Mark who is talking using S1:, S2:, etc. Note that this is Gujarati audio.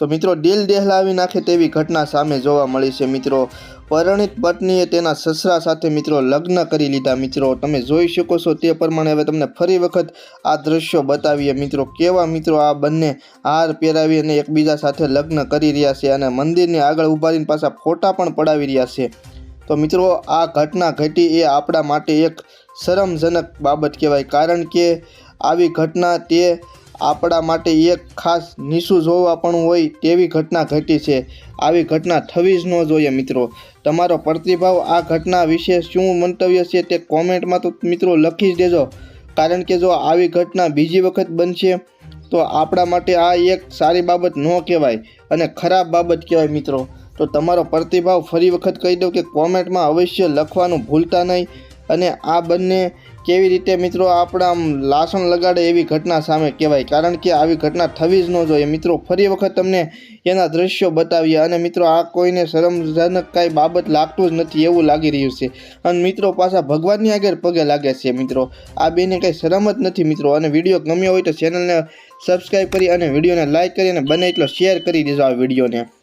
S1: તો મિત્રો દિલ દહેલાવી નાખે તેવી ઘટના સામે જોવા મળી છે મિત્રો. પરણિત પત્નીએ તેના સસરા સાથે મિત્રો લગ્ન કરી લીધા. મિત્રો, તમે જોઈ શકો છો તે પ્રમાણે હવે તમને ફરી વખત આ દ્રશ્યો બતાવીએ. મિત્રો, કેવા મિત્રો આ બંને હાર પહેરાવી અને એકબીજા સાથે લગ્ન કરી રહ્યા છે અને મંદિરની આગળ ઊભા રહીને પાછા ફોટા પણ પડાવી રહ્યા છે. તો મિત્રો, આ ઘટના ઘટી એ આપણા માટે એક શરમજનક બાબત કહેવાય. કારણ કે આવી ઘટના તે આપણા માટે એક ખાસ નીસું જોવા પણ હોય તેવી ઘટના ઘટી છે. આવી ઘટના થવી જ ન જોઈએ મિત્રો. તમારો પ્રતિભાવ આ ઘટના વિશે શું મંતવ્ય છે તે કોમેન્ટમાં તો મિત્રો લખી જ દેજો. કારણ કે જો આવી ઘટના બીજી વખત બનશે, તો આપણા માટે આ એક સારી બાબત ન કહેવાય અને ખરાબ બાબત કહેવાય મિત્રો. તો તમારો પ્રતિભાવ ફરી વખત કહી દો કે કોમેન્ટમાં અવશ્ય લખવાનું ભૂલતા નહીં. અને આ બંને કેવી રીતે મિત્રો આપણા લાસણ લગાડે એવી ઘટના સામે કહેવાય. કારણ કે આવી ઘટના થવી જ ન જોઈએ. મિત્રો, ફરી વખત તમને એના દ્રશ્યો બતાવ્યા અને મિત્રો, આ કોઈને શરમજનક કાંઈ બાબત લાગતું જ નથી એવું લાગી રહ્યું છે. અને મિત્રો, પાછા ભગવાનની આગળ પગે લાગે છે મિત્રો. આ બેને કાંઈ શરમ જ નથી મિત્રો. અને વીડિયો ગમ્યો હોય તો ચેનલને સબસ્ક્રાઈબ કરી અને વિડીયોને લાઇક કરી અને બને એટલો શેર કરી દેજો આ વિડીયોને.